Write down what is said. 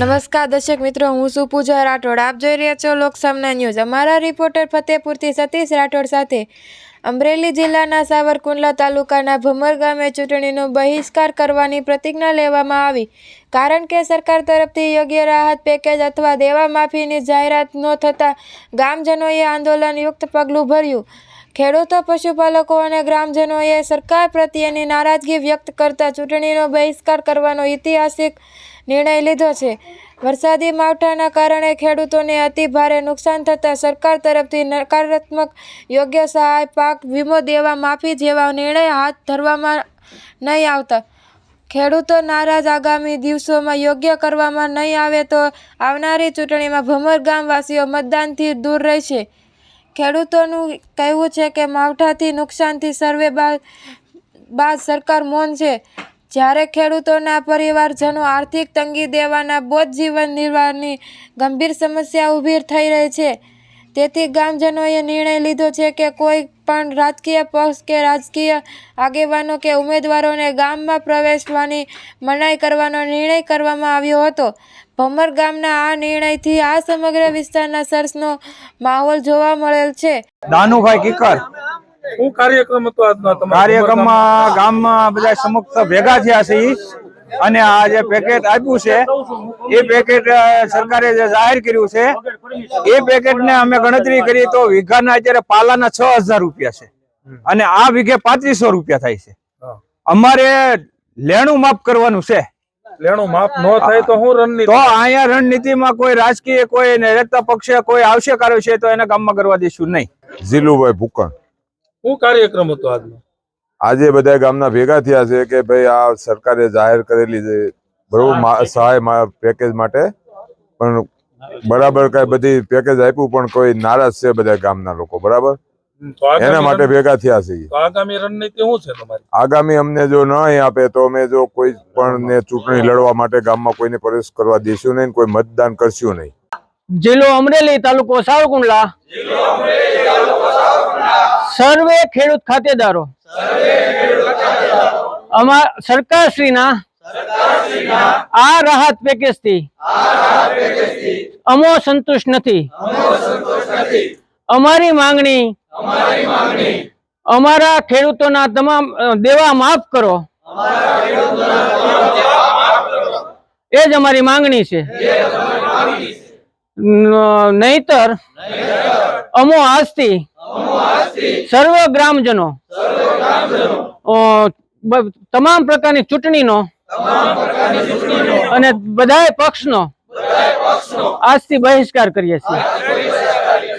નમસ્કાર દર્શક મિત્રો, હું છું પૂજા રાઠોડ. આપ જોઈ રહ્યા છો લોકસામના ન્યૂઝ. અમારા રિપોર્ટર ફતેપુરથી સતીશ રાઠોડ સાથે અમરેલી જિલ્લાના સાવરકુંડલા તાલુકાના ભમર ગામે ચૂંટણીનો બહિષ્કાર કરવાની પ્રતિજ્ઞા લેવામાં આવી. કારણ કે સરકાર તરફથી યોગ્ય રાહત પેકેજ અથવા દેવા માફીની જાહેરાત ન થતાં ગામજનોએ આંદોલનયુક્ત પગલું ભર્યું. ખેડૂતો, પશુપાલકો અને ગ્રામજનોએ સરકાર પ્રત્યેની નારાજગી વ્યક્ત કરતા ચૂંટણીનો બહિષ્કાર કરવાનો ઐતિહાસિક નિર્ણય લીધો છે. વરસાદી માવઠાના કારણે ખેડૂતોને અતિ ભારે નુકસાન થતાં સરકાર તરફથી નકારાત્મક યોગ્ય સહાય, પાક વીમો દેવા માફી જેવા નિર્ણય હાથ ધરવામાં નહીં આવતા. ખેડૂતો નારાજ આગામી દિવસોમાં યોગ્ય કરવામાં નહીં આવે તો આવનારી ચૂંટણીમાં ભમર ગામવાસીઓ મતદાનથી દૂર રહેશે. ખેડૂતોનું કહેવું છે કે માવઠાથી નુકસાનથી સર્વે બાદ બાદ સરકાર મૌન છે. જ્યારે ખેડૂતોના પરિવારજનો આર્થિક તંગી દેવાના બોધ જીવન નિર્વાહની ગંભીર સમસ્યા ઊભી થઈ રહી છે. તેથી ગામજનોએ નિર્ણય લીધો છે કે કોઈ પણ રાજકીય પક્ષ કે રાજકીય આગેવાનો કે ઉમેદવારોને ગામમાં પ્રવેશવાની મનાઈ કરવાનો નિર્ણય કરવામાં આવ્યો હતો. ભમર ગામના આ નિર્ણયથી આ સમગ્ર વિસ્તારના સરસનો માહોલ જોવા મળેલ છે. દાનુભાઈ કિકર. શું કાર્યક્રમ હતો આજનો તમારો? કાર્યક્રમમાં ગામમાં બધા સમક્ષ ભેગા થયા છે અને આ જે પેકેટ આપ્યું છે એ પેકેટ સરકારે જે જાહેર કર્યું છે એ પેકેટ ને અમે ગણતરી કરી તો વીઘાના અત્યારે પાલાના છ હજાર રૂપિયા છે. અને આ વીઘે પાંત્રીસો રૂપિયા થાય છે. અમારે લેણું માફ કરવાનું છે. લેણું માફ ન થાય તો હું રણનીતિ તો અહીંયા રણનીતિમાં કોઈ રાજકીય કોઈ રહેતા પક્ષે કોઈ આવશે કર્યો છે તો એને ગામમાં કરવા દઈશું નહીં. ઝીલુભાઈ ભૂકણ. શું કાર્યક્રમ હતો આજનો? આજે બધા ગામના ભેગા થયા છે કે ભાઈ આ સરકારે જાહેર કરેલી છે. બરોબર સહાય મા- પેકેજ માટે. પણ બરાબર કઈ બધી પેકેજ આપ્યું પણ કોઈ નારાજ છે બધા ગામના લોકો બરાબર? એના માટે ભેગા થયા છે આગામી રણનીતિ શું છે તમારી? આગામી અમને જો ન આપે તો અમે જો કોઈ પણ ને ચૂંટણી લડવા માટે ગામમાં કોઈને પ્રવેશ કરવા દેશું નહીં કોઈ મતદાન કરશું નહીં. જિલ્લો અમરેલી તાલુકો સાવરકુંડલા. સર્વે ખેડૂત ખાતેદારો. અમા, સરકારશ્રીના આ રાહત પેકેજથી અમો સંતુષ્ટ નથી. અમારી માંગણી અમારા ખેડૂતોના તમામ દેવા માફ કરો. એ જ અમારી માંગણી છે. નહીતર અમો આજથી સર્વ ગ્રામજનો. તમામ પ્રકારની ચૂંટણીનો અને બધાય પક્ષનો આજથી બહિષ્કાર કરીએ છીએ.